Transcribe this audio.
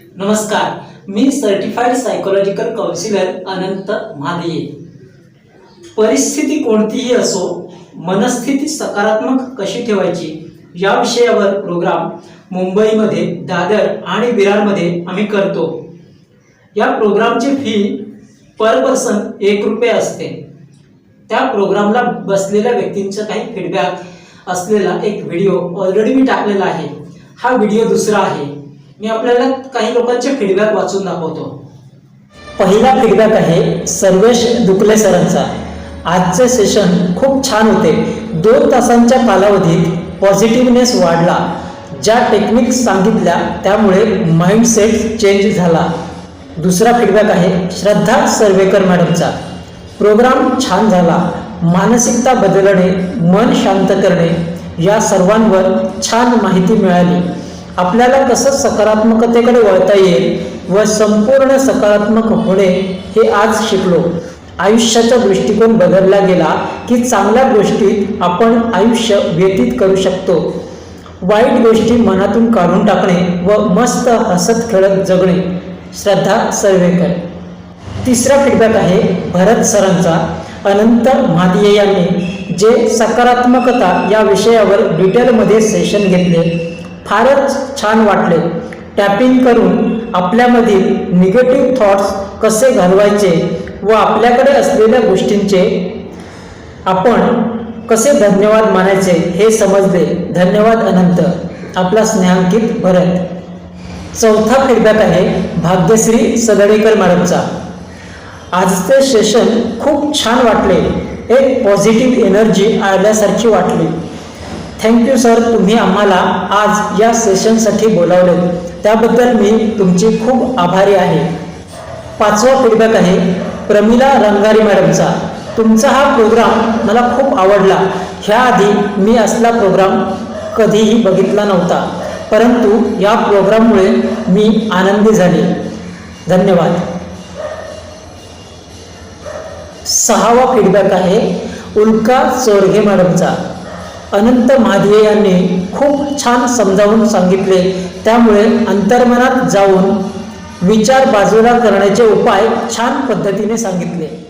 नमस्कार मी certified psychological counsellor Anant Mahade परिस्थिती कोणतीही असो मनस्थिती सकारात्मक कशी ठेवायची या विषयावर प्रोग्राम मुंबईमध्ये दादर आणि विरारमध्ये आम्ही करतो. या प्रोग्रामची फी पर पर्सन एक रुपये असते. त्या प्रोग्रामला बसलेल्या व्यक्तींचा काही फीडबॅक असलेला एक व्हिडिओ ऑलरेडी मी टाकलेला आहे. हा व्हिडिओ दुसरा आहे. मी आपल्याला काही लोकांचे फीडबॅक वाचून दाखवतो. पहिला फीडबॅक आहे सर्वेश दुकले सरांचा. आजचे सेशन खूप छान होते. दोन तासांच्या कालावधीत पॉझिटिव्हनेस वाढला. ज्या टेक्निक सांगितल्या त्यामुळे माइंडसेट चेंज झाला. दुसरा फीडबॅक आहे श्रद्धा सर्वेकर मॅडमचा. प्रोग्राम छान झाला. मानसिकता बदलणे मन शांत करणे या सर्वांवर छान माहिती मिळाली. आपल्याला कसं सकारात्मकतेकडे वळता येईल व संपूर्ण सकारात्मक होणे हे आज शिकलो. आयुष्याचा दृष्टिकोन बदलला गेला की चांगल्या गोष्टीत आपण आयुष्य व्यतीत करू शकतो. वाईट गोष्टी मनातून काढून टाकणे व मस्त हसत खेळत जगणे. श्रद्धा सर्वेकर. तिसरा फीडबॅक आहे भरत सरांचा अनंत महादिये यांनी जे सकारात्मकता या विषयावर डिटेलमध्ये सेशन घेतले. फारच छान वाटले. टॅपिंग करून आपल्यामधील निगेटिव्ह थॉट्स कसे घालवायचे व आपल्याकडे असलेल्या गोष्टींचे आपण कसे धन्यवाद मानायचे हे समजले. धन्यवाद अनंत. आपला स्नेहांकित भरत. चौथा फीडबॅक आहे भाग्यश्री सदडेकर मॅडमचा. आजचे सेशन खूप छान वाटले. एक पॉझिटिव्ह एनर्जी आल्यासारखी वाटली. थँक्यू सर तुम्ही आम्हाला आज या सेशनसाठी बोलावले. त्याबद्दल मी तुमची खूप आभारी आहे. पाचवा फीडबॅक आहे प्रमिला रंगारी मॅडमचा. तुमचा हा प्रोग्राम मला खूप आवडला. ह्याआधी मी असला प्रोग्राम कधीही बघितला नव्हता. परंतु या प्रोग्राममुळे मी आनंदी झाले. धन्यवाद. सहावा फीडबॅक आहे उल्का चोरघे मॅडमचा. अनंत महादिये यांनी खूप छान समजावून सांगितले. त्यामुळे अंतर्मनात जाऊन विचार बाजूला करण्याचे उपाय छान पद्धतीने सांगितले.